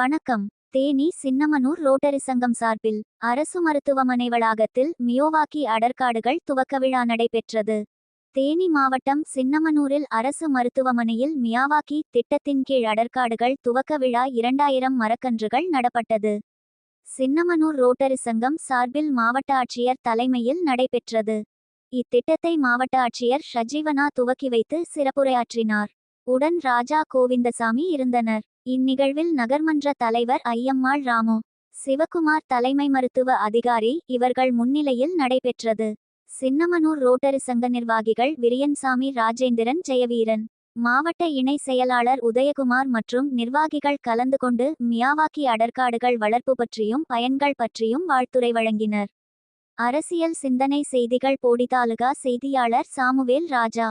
வணக்கம். தேனி சின்னமனூர் ரோட்டரி சங்கம் சார்பில் அரசு மருத்துவமனை வளாகத்தில் மியோவாக்கி அடர்காடுகள் துவக்க விழா நடைபெற்றது. தேனி மாவட்டம் சின்னமனூரில் அரசு மருத்துவமனையில் மியாவாக்கி திட்டத்தின் கீழ் அடர்காடுகள் துவக்க விழா இரண்டாயிரம் மரக்கன்றுகள் நடப்பட்டது. சின்னமனூர் ரோட்டரி சங்கம் சார்பில் மாவட்ட ஆட்சியர் தலைமையில் நடைபெற்றது. இத்திட்டத்தை மாவட்ட ஆட்சியர் ஷஜீவனா துவக்கி வைத்து சிறப்புரையாற்றினார். உடன் ராஜா கோவிந்தசாமி இருந்தனர். இந்நிகழ்வில் நகர்மன்ற தலைவர் ஐயம்மாள் ராமு சிவகுமார் தலைமை மருத்துவ அதிகாரி இவர்கள் முன்னிலையில் நடைபெற்றது. சின்னமனூர் ரோட்டரி சங்க நிர்வாகிகள் விரியன்சாமி ராஜேந்திரன் ஜெயவீரன் மாவட்ட இணை செயலாளர் உதயகுமார் மற்றும் நிர்வாகிகள் கலந்து கொண்டு மியாவாக்கி அடர்காடுகள் வளர்ப்பு பற்றியும் பயன்கள் பற்றியும் வாழ்த்துரை வழங்கினர். அரசியல் சிந்தனை செய்திகள் போடி தாலுகா செய்தியாளர் சாமுவேல் ராஜா